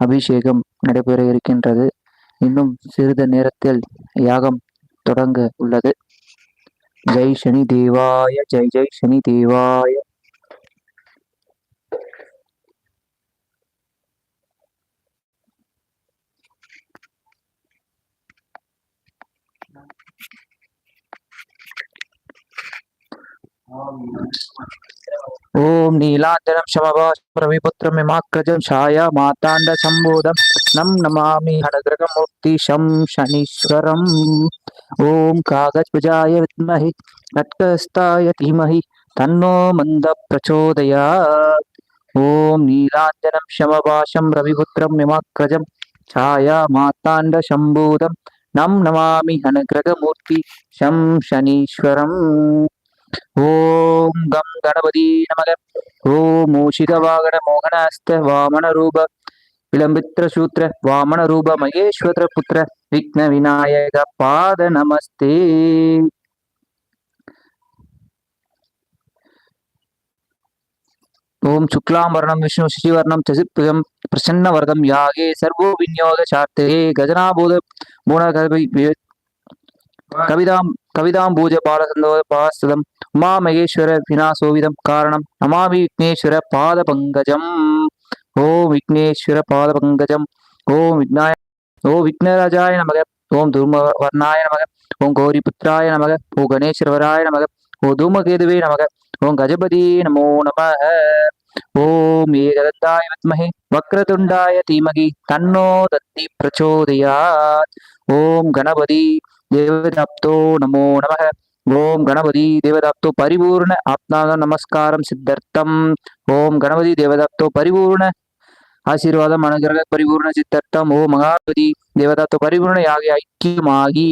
அபிஷேகம் நடைபெற இருக்கின்றது. இன்னும் சிறிது நேரத்தில் யாகம் தொடங்க உள்ளது. ஜெய் சனி தேவாய ஜெய் ஜெய் சனி தேவாய. ఓం ॐ नीलाञ्जनं शमवास्प्रविपुत्रं मिमाक्रजं छायामाताण्डशम्भोदं नं नमामि हडग्रगमूर्तिशं शनीश्वरम् ॐ कागजभुजाय विद्महि कट्कस्ताय धीमहि तन्नो मन्दप्रचोदयात् ॐ नीलाञ्जनं शमवाशं रविपुत्रं मिमाक्रजं छायामाताण्डशम्भूदं नं नमामि हनग्रगमूर्ति शं शनीश्वरम् ஓம் கம் கணபதி நமக. ஓம் மூஷிக வாகன மோகன அஸ்த வாமன ரூப. விளம்பித்திர சூத்திர வாமன ரூப மகேஸ்வர புத்திர விக்ன விநாயக பாத நமஸ்தே. ஓம் சுக்லாம்பரணம் விஷ்ணு சிசிவர்ணம் சசிப்பியம் பிரசன்னவரதம் யாகே சர்வோ விநியோக சார்த்தகே கஜனாபூத மூண கவி கவிதாம் கவிதாம்பூஜ பாலசந்தோத பாஸ்தம் உமா மகேஸ்வர வினாசோவிதம் காரணம் நமாமி விக்னேஸ்வர பாத பங்கஜம் ஓம் விக்னேஸ்வர பாத பங்கஜம் ஓம் விக்னாய ஓ விக்னராஜாய நமக. ஓம் தூமவர்ணாய நமக. ஓம் கௌரி புத்திராய நமக. ஓ கணேஸ்வரவராய நமக. ஓ தூமகேதுவே நமக. ஓம் கஜபதி நமோ நம. ஓம் ஏகதத்தாய வித்மஹே வக்ரதுண்டாய தீமகி. தன்னோ தத்தி பிரச்சோதயாத். ஓம் கணபதி தேவதாப்தோ நமோ நமக. ஓம் கணபதி தேவதாப்தோ பரிபூர்ண ஆத்மாக நமஸ்காரம் சித்தர்த்தம். ஓம் கணபதி தேவதாப்தோ பரிபூர்ண ஆசீர்வாதம் அனுகிரக பரிபூர்ண சித்தர்த்தம். ஓ மகாபதி தேவதாத்தோ பரிபூர்ண யாகி ஐக்கியமாகி.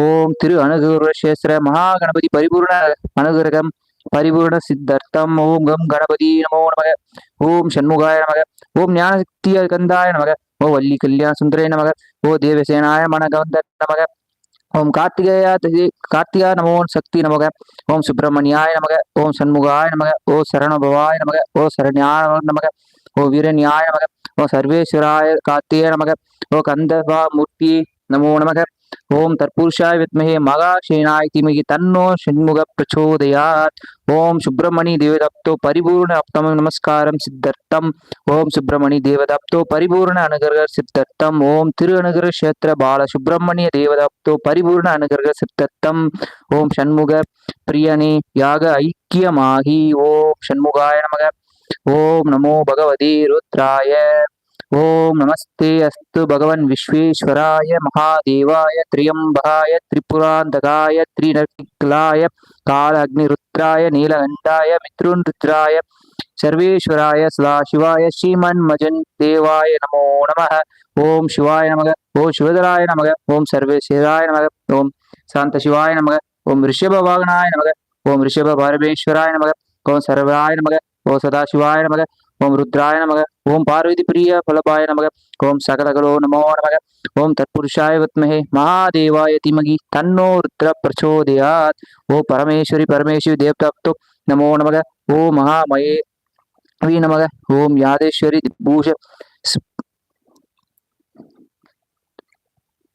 ஓம் திரு அனுகிர சேஸ்திர மகா கணபதி பரிபூர்ண அனுகிரகம் பரிபூர்ண சித்தர்த்தம். ஓம் கம் கணபதி நமோ நமக. ஓம் சண்முகாய நமக. ஓம் ஞானசக்திய கந்தாய நமக. ஓ வள்ளி கல்யாண சுந்தரே நமக. ஓ தேவசேனாய மனகவந்த நமக. ஓம் கார்த்திகேயா திதி கார்த்திகா நமோ சக்தி நமக. ஓம் சுப்பிரமணியாய நமக ஓம் சண்முகாய நமக ஓ சரணபவாய நமக ஓ சரண்யாய நமக ஓ வீரநியாய நமக ஓ சர்வேஸ்வராய கார்த்திகே நமக ஓ கந்தபா மூர்த்தி நமோ நமக. ஓம் தற்புருஷாய் வித்மகே மகாசேனாய தீமகி தன்னோ ஷண்முக பிரச்சோதயாத். ஓம் சுப்பிரமணி தேவதப்தோ பரிபூர்ண அப்தம நமஸ்காரம் சித்தர்த்தம். ஓம் சுப்பிரமணி தேவதப்தோ பரிபூர்ண அனுகிரக சித்தர்த்தம். ஓம் திரு அனுகிர கஷேத்திர பால சுப்பிரமணிய தேவதப்தோ பரிபூர்ண அனுகிரக சித்தர்த்தம். ஓம் ஷண்முக பிரியனே யாக ஐக்கியமாகி. ஓம் ஷண்முகாய நமக. ஓம் நமோ பகவதி ருத்ராய. ஓம் நமஸ்தே அஸ்து பகவன் விஸ்வேஸ்வராய மகாதேவாய திரியம்பகாய திரிபுராந்தகாய திரிநர்கிலாய கால அக்னிருத்ராய நீலகண்டாய மித்ருன் சர்வேஸ்வராய சதாசிவாய ஸ்ரீமன் மஜன் தேவாய நமோ நம ஓம் சிவாய நமக ஓம் சிவதராய நமக ஓம் சர்வேஸ்வராய நமக ஓம் சாந்த சிவாய நமக ஓம் ரிஷபவாகனாய நமக ஓம் ரிஷப பரமேஸ்வராய நமக ஓம் சர்வாய நமக ஓம் சதாசிவாய நமக ஓம் ருத்ராய நமக ஓம் பார்வதி பிரிய பலபாய நமக ஓம் சகலகலோ நமோ நமக ஓம் தற்புருஷாய வித்மஹே மகாதேவாய திமகி தன்னோ ருத்ர பிரச்சோதயாத் ஓ பரமேஸ்வரி பரமேஸ்வரி தேவதாப்தோ நமோ நமக ஓ மகாமயே வி நமக ஓம் யாதேஸ்வரி பூஷ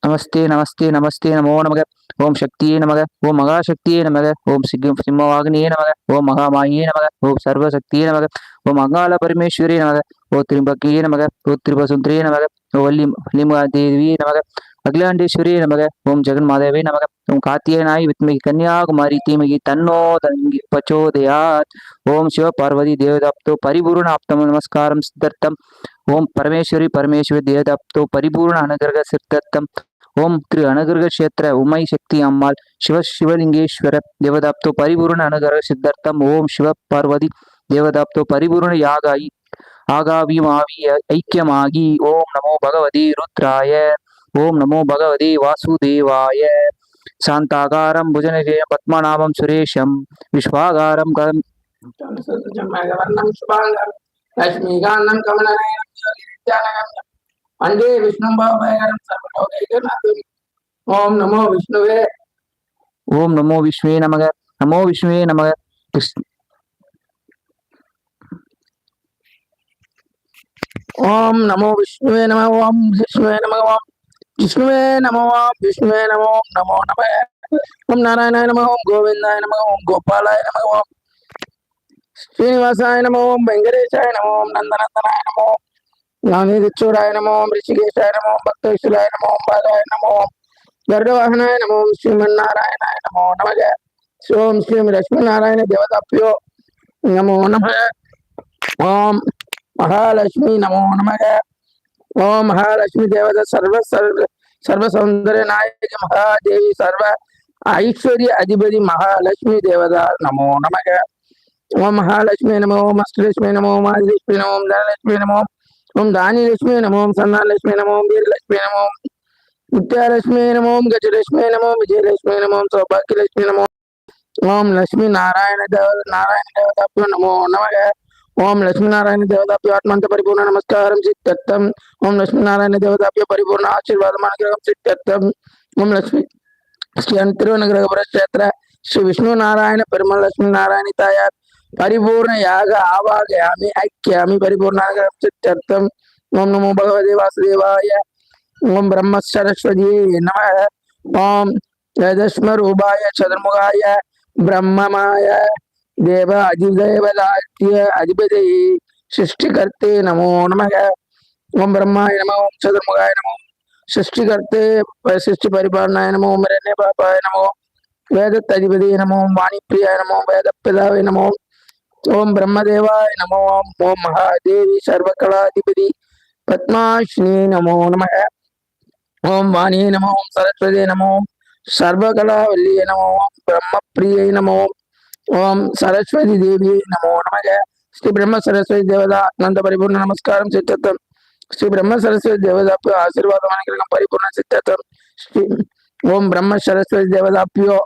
நமஸ்தே நமஸ்தே நமஸ்தே நமோ நமக ஓம் சக்தியே நமக ஓம் மகாசக்தியே நமக ஓம் சிங்கம் சிம்மவாகினியே நமக ஓம் மகாமாயே நமக ஓம் சர்வசக்தியே நமக ஓம் அங்கால பரமேஸ்வரியே நமக ஓ திரும்பக்கியே நமக ஓ திருபசுந்தரியே நமக ஓ வள்ளி வள்ளிமுகா தேவியே நமக அகிலாண்டேஸ்வரியே நமக ஓம் ஜெகன் மாதவே நமக ஓம் காத்தியனாய் வித்மகி கன்னியாகுமாரி தீமகி தன்னோ தங்கி பச்சோதயாத் ஓம் சிவ பார்வதி தேவதாப்தோ பரிபூர்ண ஆப்தம் நமஸ்காரம் சித்தர்த்தம் ஓம் பரமேஸ்வரி பரமேஸ்வரி தேவதாப்தோ பரிபூர்ண அனுகிரக சித்தர்த்தம். ஓம் திரு அனுகிரக கஷேத்திர உமை சக்தி அம்மாள் சிவ சிவலிங்கேஸ்வர தேவதாப்தோ பரிபூர்ண அனுகிரக சித்தார்த்தம். ஓம் சிவ பார்வதி தேவதாப்தோ பரிபூர்ண யாகாயி ஆகாவியும் ஆவி ஐக்கியமாகி. ஓம் நமோ பகவதி ருத்ராய. ஓம் நமோ பகவதி வாசுதேவாய. சாந்தாகாரம் புஜனகேயம் பத்மநாபம் சுரேஷம். விஸ்வாகாரம் கரம் லட்சுமிகாந்தம் கமலநேரம் පණ්ඩේ විෂ්ණුභාවයකරම් සර්වලෝකයකන ඕම් නමෝ විෂ්ණුවේ. ඕම් නමෝ විශ්වේ නමග. නමෝ විශ්වේ නමග. ඕම් නමෝ විෂ්ණුවේ නම ඕම් විෂ්ණුවේ නම ඕම් විෂ්ණුවේ නම ඕම් විෂ්ණුවේ නම ඕම් නමෝ නම. ඕම් නාරායණාය නම ඕම් ගෝවින්දාය නම ඕම් ගෝපාලාය නම ඕම්. ශ්‍රීනිවාසාය නම ඕම් වෙංගරේශාය නම ඕම් නන්දනන්දනාය නම ඕම්. ஞானேதிச்சூடாய நம ஓம் ரிஷிகேஷாய நம ஓம் பக்தவிசுலாய நம ஓம் பாதாய நம ஓம் கருடவாகனாய நம ஸ்ரீமன்னாராயணாய நமோ நமக. ஓம் ஸ்ரீ லட்சுமிநாராயண தேவதாப்பியோ நமோ நம ஓம் மகாலட்சுமி நமோ நமக. ஓம் மகாலட்சுமி தேவத சர்வ சர்வ சர்வ சௌந்தர்ய நாயகி மகாதேவி சர்வ ஐஸ்வர்ய அதிபதி மகாலட்சுமி தேவதா நமோ நமக. ஓம் மகாலட்சுமி நமோ ஓம் அஷ்டலட்சுமி நமோ மாதிரி ஆதிலட்சுமி நமோ தனலட்சுமி நமோ ఓం దాని లక్ష్మీ నమో సన్నా నమో నమోం వీరలక్ష్మీ నమోం ముత్యాలక్ష్మీ నమోం గజలక్ష్మీ నమోం విజయలక్ష్మీ నమోం సౌభాగ్యలక్ష్మీ నమో ఓం లక్ష్మీ నారాయణ దేవ నారాయణ దేవతాభ్యో నమో నమగ ఓం లక్ష్మీనారాయణ దేవతాప్య ఆత్మంత పరిపూర్ణ నమస్కారం సిద్ధార్థం ఓం లక్ష్మీనారాయణ దేవతాప్య పరిపూర్ణ ఆశీర్వాదం అనుగ్రహం సిద్ధార్థం ఓం లక్ష్మి శ్రీ అంతిరునగ్రహ పురక్షేత్ర శ్రీ విష్ణు నారాయణ పెరుమల లక్ష్మీ నారాయణ తాయాత్ பரிபூர்ணயாக ஆவாகயாமி ஐக்கியாமி பரிபூர்ணாக சித்தர்த்தம் ஓம் நமோ பகவதே வாசுதேவாய ஓம் பிரம்ம சரஸ்வதியே நம ஓம் ஜதஸ்ம ரூபாய சதுர்முகாய பிரம்மமாய தேவ அதிதேவதாத்திய அதிபதி சிருஷ்டிகர்த்தே நமோ நமக ஓம் பிரம்மாய நம ஓம் சதுர்முகாய நமோ சிருஷ்டிகர்த்தே சிருஷ்டி பரிபாலனாய நமோ மரணே பாபாய நமோ வேதத்ததிபதி நமோ வாணிப்பிரியாய நமோ வேதப்பிதாவை நமோ ஓம் பிரம்மதேவாய் நமோ ஓம் மகாதேவி சர்வகலாதிபதி பத்மாஷ்ணி நமோ நம ஓம் வாணியே நமோ ஓம் சரஸ்வதி நமோ சர்வகலாவல்லியே நமோ ஓம் பிரம்ம பிரியை நமோ ஓம் சரஸ்வதி தேவியை நமோ நமக. ஸ்ரீ பிரம்ம சரஸ்வதி தேவதா ஆனந்த பரிபூர்ண நமஸ்காரம் சித்தத்தம். ஸ்ரீ பிரம்ம சரஸ்வதி தேவதாப்பு ஆசீர்வாதம் அனுகிரகம் பரிபூர்ண சித்தத்தம். ஸ்ரீ ஓம் பிரம்ம சரஸ்வதி தேவதாப்பியோ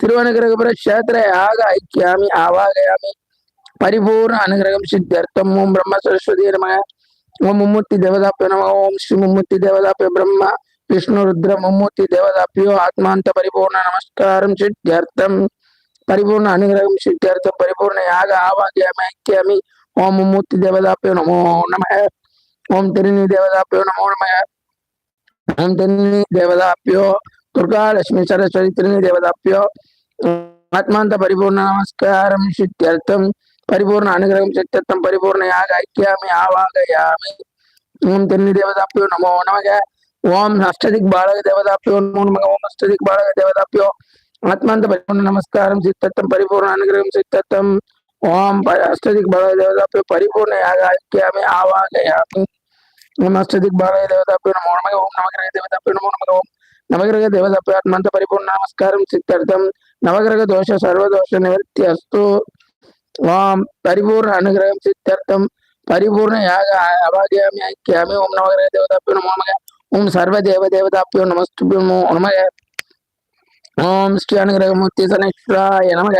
திருவனுகிரக கஷேத்திர யாக ஐக்கியாமி ஆவாகயாமி. பரிபூர்ண அனுகிரகம் சித்தியர்த்தம் ஓம் பிரம்ம சரஸ்வதி நம. ஓம் மும்மூர்த்தி தேவதாப்பியோ நம. ஓம் ஸ்ரீ மும்மூர்த்தி தேவதாப்பிய பிரம்ம. விஷ்ணு ருத்ர மும்மூர்த்தி தேவதாப்பியோ ஆத்மாந்த பரிபூர்ண நமஸ்காரம் சித்தியர்த்தம் பரிபூர்ண அனுகிரகம் சித்தியர்த்தம் பரிபூர்ண யாக ஆவாகியமி ஐக்கியமி ஓம் மும்மூர்த்தி தேவதாப்பியோ நமோ நம. ஓம் திருநீ தேவதாப்பியோ நமோ நம. ஓம் திருநீ தேவதாப்பியோ. துர்கா லட்சுமி சரஸ்வதி திருநீ தேவதாப்பியோ. ஆத்மாந்த பரிபூர்ண நமஸ்காரம் சித்தியர்த்தம் పరిపూర్ణ నమస్కారం సిద్ధ్యర్థం పరిపూర్ణ అనుగ్రహం సిద్ధ్యర్థం పరిపూర్ణ యాగ ఐక్యామి ఆవాగయామి ఓం తిరిని దేవతాభ్యో నమో నమగ ఓం అష్టదిక్ బాలక దేవతాభ్యో నమో నమః ఓం అష్టదిక్ బాలక దేవతాభ్యో ఆత్మాంత పరిపూర్ణ నమస్కారం సిద్ధత్వం పరిపూర్ణ అనుగ్రహం సిద్ధత్వం ఓం ప- అష్టదిక్ బాలక దేవతాభ్యో పరిపూర్ణ యాగ ఐక్యామి ఆవాగయామి ఓం అష్టదిక్ బాలక దేవతాభ్యో నమో నమః ఓం నవగ్రహ దేవతాభ్యో నమో నమః ఓం నవగ్రహ దేవతాభ్యో ఆత్మాంత పరిపూర్ణ నమస్కారం సిద్ధార్థం నవగ్రహ దోష సర్వదోష నివృత్తి అస్తు ஓம் பரிபூர்ண அனுகிரகம் சித்தர்த்தம் பரிபூர்ண யாக அபாகியாமி ஐக்கியாமி ஓம் நமகர தேவதாப்பியோ நமோ நமக ஓம் சர்வ தேவ தேவதாப்பியோ நமஸ்துபியமோ நமக. ஓம் ஸ்ரீ அனுகிரகமூர்த்தி சனேஸ்வராய நமக.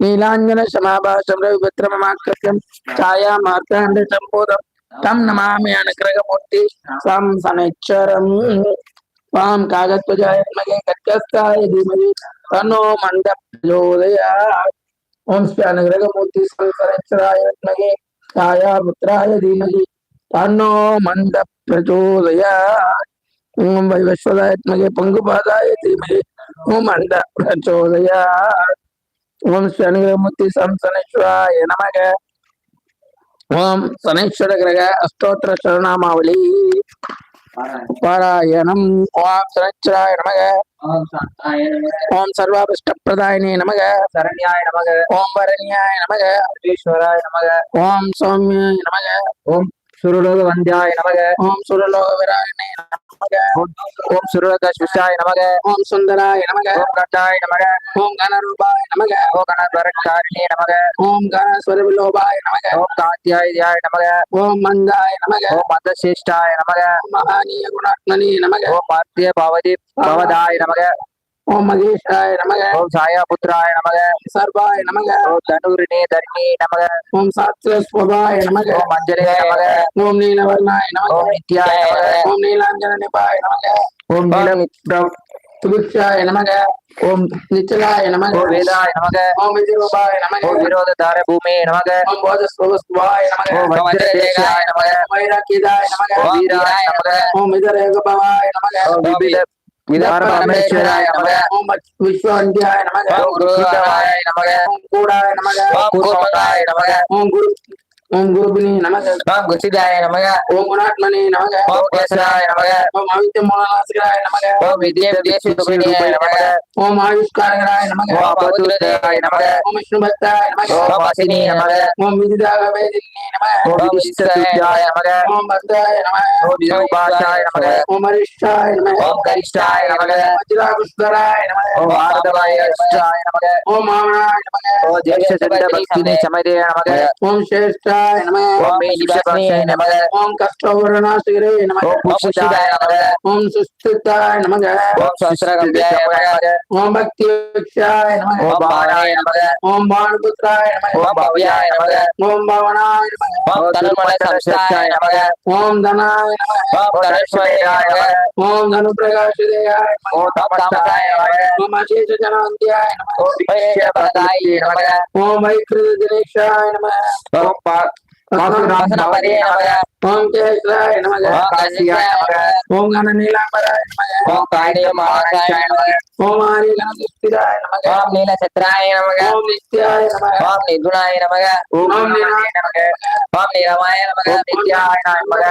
நீலாஞ்சன சமாபாசம் ரவிபத்ரமமாக்கிருத்தியம் சாயா மார்த்தாண்ட சம்போதம் தம் நமாமி அனுகிரகமூர்த்தி சம் சனேச்சரம் வாம் காகத்வஜாய நமகே கட்கஸ்தாய தீமகி தன்னோ மண்ட பிரயோதயா ஓம்ஸ்ரீ அனுகிரகமூர்த்தி சங்கரச்சராய வித்மகே காயா புத்திராய தீமகி தன்னோ மண்ட பிரச்சோதயா ஓம் வைவஸ்வதாய வித்மகே பங்குபாதாய தீமகி ஓம் மண்ட பிரச்சோதயா ஓம் ஸ்ரீ அனுகிரகமூர்த்தி சம்சனேஸ்வராய நமக ஓம் சனேஸ்வர கிரக அஷ்டோத்திர சரணாமாவளி பாராயணம். ஓம் சுரச்சிராய நமக. ஓம் சர்வாபிஷ்ட பிரதாயினே நமக. சரண்யாய நமக. ஓம் வரண்யாய நமக. அர்வேஸ்வராய நமக. ஓம் சௌமியாய நமக. ஓம் சுரலோக வந்தியாய நமக ஓம் சுரலோக விராயணே நமக ஓம் சுரலோக சுஷாய நமக ஓம் சுந்தராய நமக ஓம் கண்டாய நமக ஓம் கணரூபாய நமக ஓம் கணபரக்காரிணே நமக ஓம் கணஸ்வரவிலோபாய நமக ஓம் காத்தியாய தியாய நமக ஓம் மந்தாய நமக ஓம் மந்தசேஷ்டாய நமக மகானீய குணாத்மனே நமக ஓம் பார்த்திய பவதி பவதாய நமக ஓம் மகேஷாய நமக ஓம் சாயா புத்திராய நமக சர்வாய நமக ஓம் தனுரிணே தர்ணி நமக ஓம் சாஸ்திர ஸ்வபாய நமக ஓம் அஞ்சலே நமக ஓம் நீலவர்ணாய நமக ஓம் நித்யாய நமக ஓம் நீலாஞ்சன நிபாய நமக ஓம் நீலமித்ரம் துபிக்ஷாய நமக ஓம் நிச்சலாய நமக ஓம் வேதாய நமக ஓம் விஜயோபாய நமக ஓம் விரோததார பூமே நமக ஓம் போதஸ்வஸ்வாய நமக ஓம் வஜ்ரதேஷாய நமக ஓம் வைராக்கியதாய நமக ஓம் வீராய நமக ஓம் இதரேகபவாய நமக ஓம் விபில பரமேஸ்வராய நமக ஓம் விஸ்வந்தியாய நமக ஓம் குருவாய நமக ஓம் கூடாய நமக ஓம் குருமகாய நமக ஓம் குரு ஓம் குருபினி நமக ஓம் குசிதாய நமக ஓம் குணாத்மனி நமக ஓம் கேசராய நமக ஓம் அவித்ய மூலநாசிகராய நமக ஓம் வித்ய வித்யசுதுபினியாய நமக ஓம் ஆயுஷ்காரகராய நமக ஓம் அபதுரதாய நமக ஓம் விஷ்ணுபக்தாய நமக ஓம் வசினி நமக ஓம் விதிதாக வேதினி நமக ஓம் விசிஷ்டதுத்யாய நமக ஓம் பக்தாய நமக ஓம் விரூபாஷாய நமக ஓம் அரிஷ்டாய நமக ஓம் கரிஷ்டாய நமக வஜ்ராகுஷ்தராய நமக ஓம் ஆர்தவாய அஷ்டாய நமக ஓம் மாமனாய நமக ஓம் ஜேஷ்டசண்ட பக்தினி சமதே நமக ஓம் சேஷ்டாய நமக ஓம் மேஷிபாஷாய நமக ஓம் கஷ்டவரணாசிகரே நமக ஓம் புஷிதாய நமக ஓம் சுஸ்திதாய நமக ஓம் சஹஸ்ரகவ்யாய நமக ஓம் பக்தி விக்ஷாய நமக ஓம் பானாய நமக ஓம் பானுபுத்ராய நமக ஓம் பவ்யாய நமக ஓம் பவனாய நமக ஓம் தனுமன சம்ஸ்தாய நமக ஓம் தனாய நமக ஓம் தனுஷ்வயாய நமக ஓம் தனு பிரகாஷதேயாய நமக ஓம் தமஸ்தாய நமக ஓம் அசேஷ ஜனாந்தியாய நமக ஓம் விக்ஷேபதாய நமக ஓம் வைக்கிருத தினேஷாய நமக ஓம் பா வாசுராமனவரே நமக ஓம் கேசாய நமக ஓம் காசியாய நமக ஓம் கன நீலாம்பராய நமக ஓம் காணியமாகாய நமக ஓம் ஆரியகன துஸ்திராய நமக ஓம் நீலசத்ராய நமக ஓம் நித்யாய நமக ஓம் நிகுணாய நமக ஓம் நிராய நமக ஓம் நிரமாய நமக நித்யாய நமக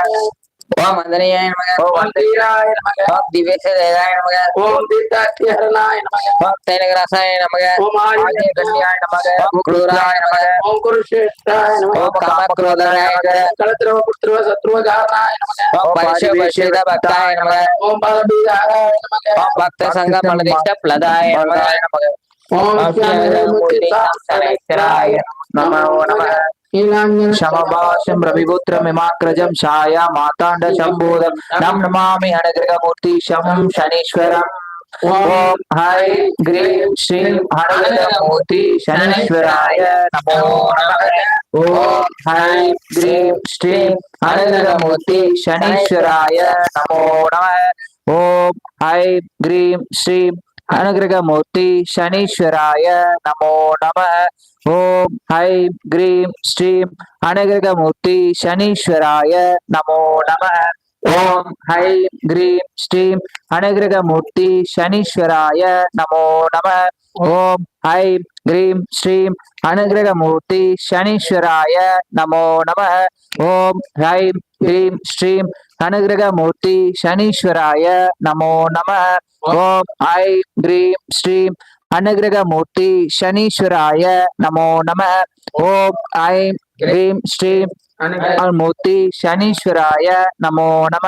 ஓம் மந்தனியாய நமக ஓம் வந்தீராய நமக ஓம் திவ்யசேதாய நமக ஓம் தீர்த்தாத்தியரணாய நமக ஓம் தைனகராசாய நமக ஓம் ஆரிய கண்யாய நமக ஓம் குரூராய நமக ஓம் குருஷேஷ்டாய நமக ஓம் காமக்ரோதாய நமக கலத்திரவ புத்திரவ சத்ருவகாரணாய நமக ஓம் பரிஷபரிஷித பக்தாய நமக ஓம் பலபீதாய நமக ஓம் பக்த சங்க பலதிஷ்ட பிளதாய நமக ஓம் மூர்த்தி சனேஸ்வராய நமோ நமः शमभाषम रविपुत्रमिमाग्रजं छाया माताण्ड शम्भूदं नं नमामि हणगृहमूर्ति शं शनीश्वरम् ॐ है ग्रीं श्रीं हणगृहमूर्ति शनीश्वराय नमो नमः। ॐ है ग्रीं श्रीं हणगृहमूर्ति शनीश्वराय नमो नमः। ॐ है ग्रीं श्रीं அனுகிரகமூர்த்தி சனீஸ்வராய நமோ நம. ஓம் ஐம் கிரீம் ஸ்ரீம் அனுகிரகமூர்த்தி சனீஸ்வராய நமோ நம. ஓம் ஐம் கிரீம் ஸ்ரீம் அனுகிரகமூர்த்தி சனீஸ்வராய நமோ நம. ஓம் ஐம் கிரீம் ஸ்ரீம் அனுகிரகமூர்த்தி சனீஸ்வராய நமோ நம. ஓம் ஐம் கிரீம் ஸ்ரீம் அனுகிரகமூர்த்தி சனீஸ்வராய நமோ நம. ஓம் ஐ கிரீம் ஸ்ரீம் அனுகிரகமூர்த்தி சனீஸ்வராய நமோ நம. ஓம் ஐம் கிரீம் ஸ்ரீம் மூர்த்தி சனீஸ்வராய நமோ நம.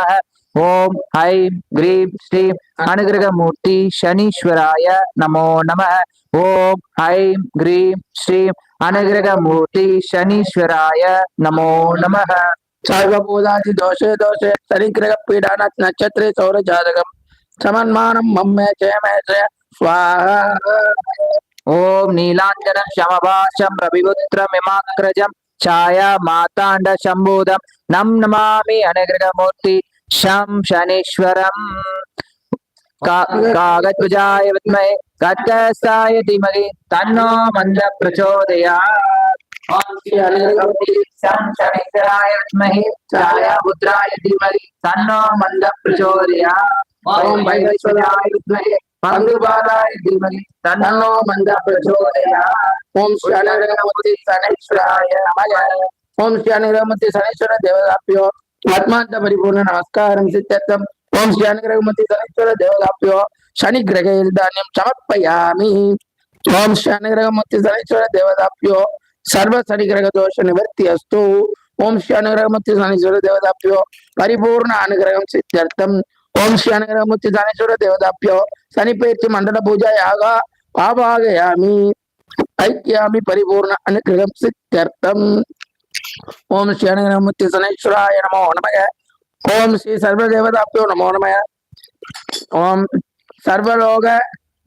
ஓம் ஐம் கிரீம் ஸ்ரீம் அனுகிரகமூர்த்தி சனீஸ்வராய நமோ நம. ஓம் ஐம் கிரீம் ஸ்ரீம் அனுகிரகமூர்த்தி சனீஸ்வராய நமோ நம. சர்வபூதாதி தோஷ தோஷ சரிகிரக பீடான நட்சத்திர சௌர ஜாதகம் समन्मानं मम्मे जयमे जय। स्वाहा। ॐ नीलाञ्जनं शमभाषं रविपुत्रमिमाग्रजं छाया माताण्ड शम्भूतं नं नमामि अनुग्रहमूर्ति शं शनीश्वरम् का कागध्वजाय विद्महे गतस्थाय धीमहि तन्नो शनीश्वराय धीमहि तन्नो ఓం భైరవేశ్వరాయ విద్మహే పండుబాలాయ దేవదాప్యో. ఆత్మాంత పరిపూర్ణ నమస్కారం సిద్ధార్థం ఓం శరణరమతి శనేశ్వర దేవదాప్యో. శని గ్రహేల్ ధాన్యం సమర్పయామి. ఓం శరణరమతి శనేశ్వర దేవదాప్యో. సర్వ శనిగ్రహ దోష నివర్తి అస్తు. ఓం శనుగ్రహమతి శనీశ్వర దేవదాప్యో. పరిపూర్ణ అనుగ్రహం సిద్ధార్థం ஓம் ஸ்ரீ அனகரமுத்தி சனீஸ்வர தேவதாப்பியோ சனிப்பயிற்சி மண்டல பூஜா யாகா பாபாகயாமி ஐக்கியாமி பரிபூர்ண அனுகிரகம் சித்தர்த்தம் ஓம் ஸ்ரீ அனகரமுத்தி சனீஸ்வராய நமோ நமக. ஓம் ஸ்ரீ சர்வ தேவதாப்பியோ நமோ நமக. ஓம் சர்வலோக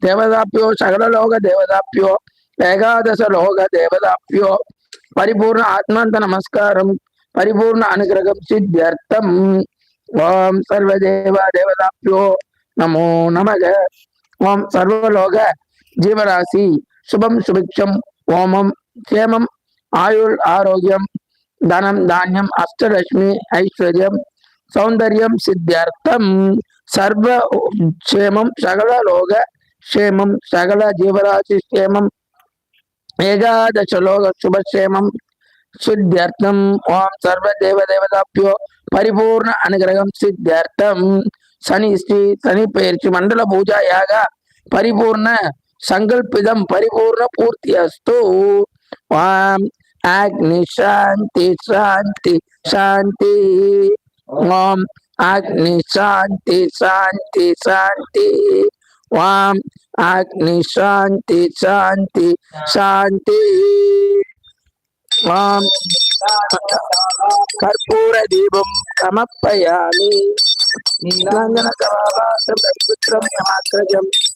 தேவதாப்பியோ சகலலோக தேவதாப்பியோ ஏகாதச லோக தேவதாப்பியோ. பரிபூர்ண ஆத்மாந்த நமஸ்காரம் பரிபூர்ண அனுகிரகம் சித்தியர்த்தம். ஓம் சர்வதேவ தேவதாபியோ நமோ நமக. ஓம் சர்வலோக ஜீவராசி. சுபம் சுபிக்ஷம். ஓமம் கேமம் ஆயுள் ஆரோக்கியம். தனம் தானியம். அஷ்டலட்சுமி ஐஸ்வர்யம். சௌந்தர்யம் சித்தியார்த்தம். சர்வ க்ஷேமம் சகல லோக க்ஷேமம். சகல ஜீவராசி க்ஷேமம். ஏகாதச சுபக்ஷேமம் சித்தியார்த்தம். ஓம் சர்வ தேவ தேவதாபியோ பரிபூர்ண அனுகிரகம் சித்தியர்த்தம். சனி ஸ்ரீ சனி பயிற்சி மண்டல பூஜா யாக பரிபூர்ண சங்கல்பிதம் பரிபூர்ண பூர்த்தி அஸ்து ஓம் அக்னி சாந்தி சாந்தி சாந்தி. ஓம். அக்னி சாந்தி சாந்தி சாந்தி. ஓம் அக்னி சாந்தி சாந்தி சாந்தி. ஓம் கற்பூர தீபம் சமப்பயாமி நீலாஞ்சன கவாபாசம்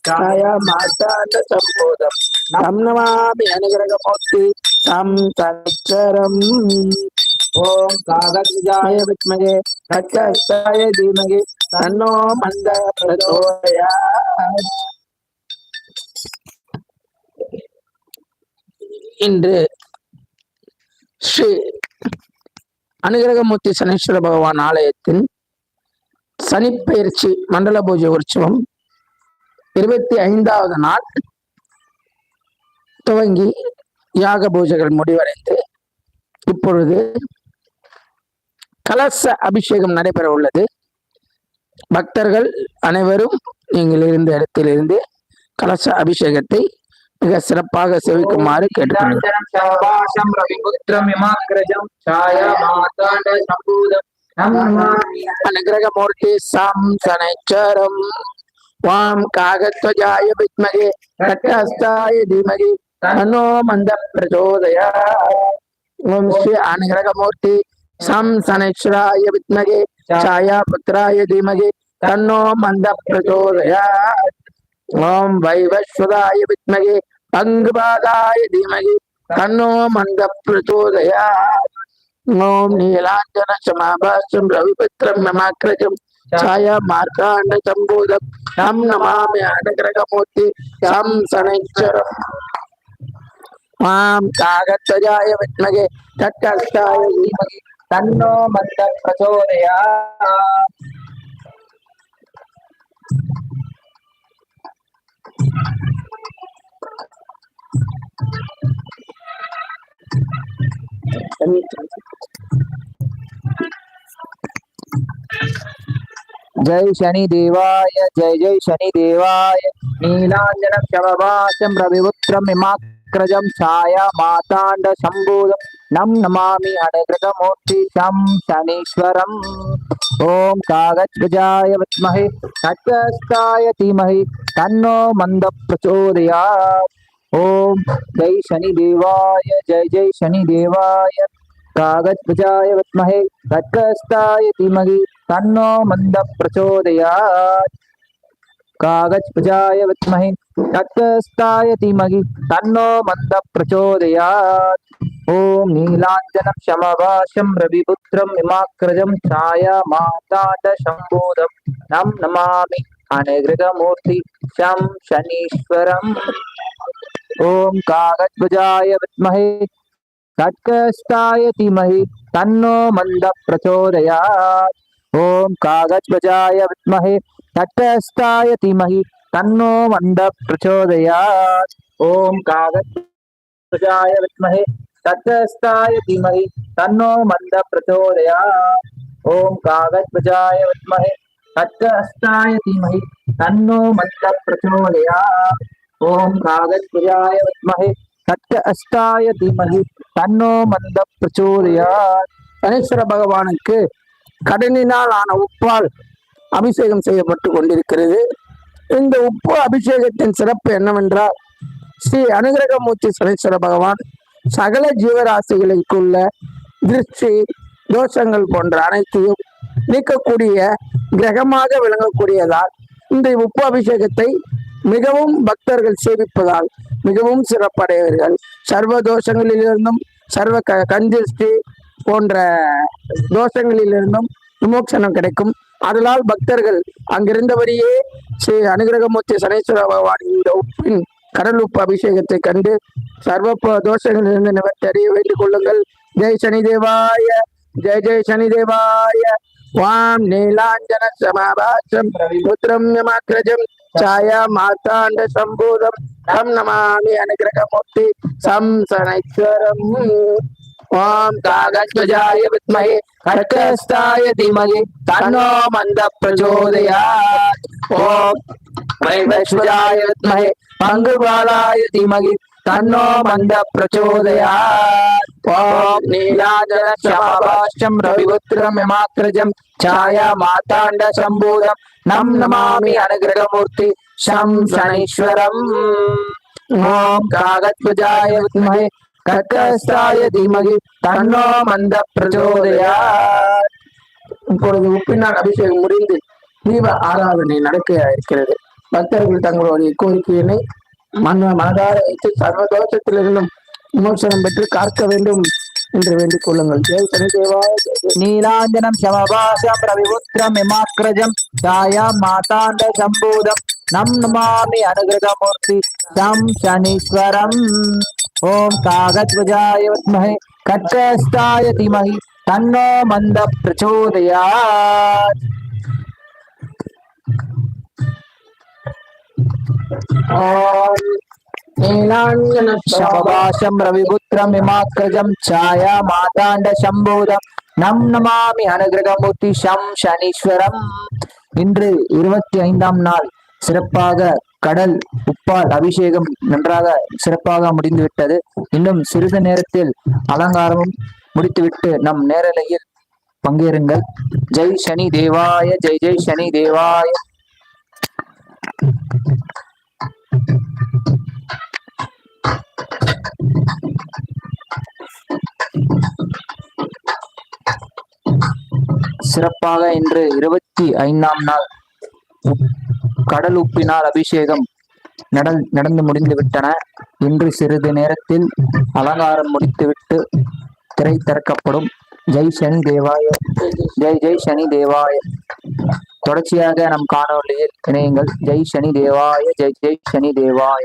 காயா மாதாண்ட சம்போதம் நம் நமாமி அனுகிரகமூர்த்தி தம் கச்சரம் ஓம் காகஜாய வித்மகே கச்சாய தீமகே தன்னோ மந்த பிரதோயா இன்று ஸ்ரீ அனுகிரகமூர்த்தி சனீஸ்வர பகவான் ஆலயத்தின் சனிப்பெயர்ச்சி மண்டல பூஜை உற்சவம் இருபத்தி ஐந்தாவது நாள் துவங்கி யாக பூஜைகள் முடிவடைந்து இப்பொழுது கலச அபிஷேகம் நடைபெற உள்ளது. பக்தர்கள் அனைவரும் நீங்கள் இருந்த இடத்திலிருந்து கலச அபிஷேகத்தை மிக சிறப்பாக செவிக்குமாறு கேட்டுக்கொள்கிறேன். சாம் சனைச்சரம். வாம் காகத்வஜாய வித்மகே ரட்டஸ்தாய தீமகி தன்னோ மந்த பிரச்சோதயா ஓம் ஸ்ரீ அனுகிரகமூர்த்தி சம் சனைஸ்வராய வித்மகே சாயா புத்திராய தீமகே தன்னோ மந்த பிரச்சோதயா ஓம் வைவஸ்வதாய வித்மகே अंगपादाय धीमहि तन्नो मंद प्रचोदया ओम नीलांजन समाभासम रविपत्रम ममाक्रजम छाया मार्कांड संबोधम हम नमामि अनग्रगमूर्ति हम शनैश्चरम। माम कागतजाय विद्महे तत्कर्ताय धीमहि, तन्नो मंद प्रचोदयात् जय शनि देवाय जय जय शनि देवाय नीलांजन शववाचम रविपुत्रम इमाक्रजम छाया मातांड शंभूजम नम नमामि हणकृतमूर्तिशं शनीश्वरम्। ॐ कागजगजाय विद्महे, तटस्थाय धीमहि, तन्नो मंद प्रचोदयात् ओम जय शनि देवाय जय जय शनि देवाय कागजभुजाय विद्महे गदगस्ताय धीमहि तन्नो मन्दः प्रचोदयात् कागजभुजाय विद्महे गदगस्ताय धीमहि तन्नो मन्दः प्रचोदयात् ॐ नीलाञ्जनं शमवाशं रविपुत्रं इमाग्रजं छायामाताट शम्भूदं नं नमामि अनुगृगमूर्ति शं शनीश्वरम् ओम कागज़ बजाय विद्महे तत्कष्टाय धीमहि, तन्नो मंद प्रचोदयात् ओम कागज़ बजाय विद्महे तत्कष्टाय धीमहि, तन्नो मंद प्रचोदयात् ओम कागज़ बजाय विद्महे तत्कष्टाय धीमहि, तन्नो मंद प्रचोदयात् ओम कागज़ बजाय विद्महे धीमह धीमहि, तन्नो मंद प्रचोदयात् ஓம் நாகத்ரியாய வித்மஹே கட்ட அஷ்டாய தீமஹி தன்னோ மந்த பிரச்சோரியா கணேஸ்வர பகவானுக்கு கடனினால் ஆன உப்பால் அபிஷேகம் செய்யப்பட்டு கொண்டிருக்கிறது. இந்த உப்பு அபிஷேகத்தின் சிறப்பு என்னவென்றால் ஸ்ரீ அனுகிரகமூர்த்தி சனீஸ்வர பகவான் சகல ஜீவராசிகளுக்குள்ள திருஷ்டி தோஷங்கள் போன்ற அனைத்தையும் நீக்கக்கூடிய கிரகமாக விளங்கக்கூடியதால் இந்த உப்பு அபிஷேகத்தை மிகவும் பக்தர்கள் சேவிப்பதால் மிகவும் சிறப்படையவர்கள். சர்வ தோஷங்களிலிருந்தும் சர்வ க கஞ்சிஷ்டி போன்ற தோஷங்களிலிருந்தும் விமோசனம் கிடைக்கும். அதனால் பக்தர்கள் அங்கிருந்தபடியே ஸ்ரீ அனுகிரகமூர்த்தி சனேஸ்வர பகவான் இந்த உப்பின் கடல் உப்பு அபிஷேகத்தை கண்டு சர்வ தோஷங்களிலிருந்து நிவர்த்தி அறிய வேண்டிக் கொள்ளுங்கள். ஜெய் சனி தேவாய ஜெய் ஜெய் சனி தேவாய வாம் நீலாஞ்சன சமாபாசம் புத்திரம் யமாக்கிரஜம் ಛಾಯಾ ಮಾತಾಂಡ ಸಂಭೂತಂ ತಂ ನಮಾಮಿ ಅನುಗ್ರಹಮೂರ್ತಿ ಸಂ ಸನೈಶ್ವರಂ ಓಂ ಕಾಗಧ್ವಜಾಯ ವಿದ್ಮಹೆ ಖಡ್ಗಸ್ತಾಯ ಧೀಮಹಿ ತನ್ನೋ ಮಂದ ಪ್ರಚೋದಯಾತ್ ಓಂ ವೈವಶ್ವಜಾಯ ವಿದ್ಮಹೆ ಪಂಗುಬಾಲಾಯ ಧೀಮಹಿ तन्नो मन्द प्रचोदयात् ॐ नीलाजल श्यामाभाष्यं रविपुत्रमिमात्रजं छाया माताण्ड शम्भूरं नं नमामि अनुग्रहमूर्ति शं शनैश्वरम् ॐ कागत्वजाय विद्महे கர்கஸ்தாய தீமகி தன்னோ மந்த பிரச்சோதயா இப்பொழுது உப்பினால் அபிஷேகம் முடிந்து தீப ஆராதனை நடக்க இருக்கிறது பக்தர்கள் தங்களுடைய கோரிக்கையினை மன மனதார வைத்து சர்வ தோஷத்திலிருந்தும் விமோசனம் பெற்று காக்க வேண்டும் என்று வேண்டிக் கொள்ளுங்கள். ஜெய் சனி தேவாய நீலாஞ்சனம் சமபாசம் ரவிபுத்திரம் இமாக்ரஜம் தாயாம் மாதாண்ட சம்பூதம். நம் நமாமி அனுகிரகமூர்த்தி தம் சனீஸ்வரம். ஓம் காகத்வஜாய வித்மஹே கட்கஸ்தாய தீமஹி தன்னோ மந்த பிரச்சோதயாத். ரவிபுத்திரம் शवाशं சாயா மாதாண்ட माताण्डशम्भूदं நம் நமாமி அனுகிரகமூர்த்தி சம் சனீஸ்வரம் இன்று இருபத்தி ஐந்தாம் நாள் சிறப்பாக கடல் உப்பால் அபிஷேகம் நன்றாக சிறப்பாக முடிந்துவிட்டது. இன்னும் சிறிது நேரத்தில் அலங்காரமும் முடித்துவிட்டு நம் நேரலையில் பங்கேறுங்கள். ஜெய் சனி தேவாய ஜெய் ஜெய் சனி தேவாய. சிறப்பாக இன்று இருபத்தி ஐந்தாம் நாள் கடல் உப்பினால் அபிஷேகம் நட நடந்து முடிந்து விட்டன இன்று சிறிது நேரத்தில் அலங்காரம் முடித்துவிட்டு திரை திறக்கப்படும். ஜெய் சனி தேவாய ஜெய் ஜெய் சனி தேவாய. தொடர்ச்சியாக நம் காணொலியில் இணையுங்கள். ஜெய் சனி தேவாய ஜெய் ஜெய் சனி தேவாய.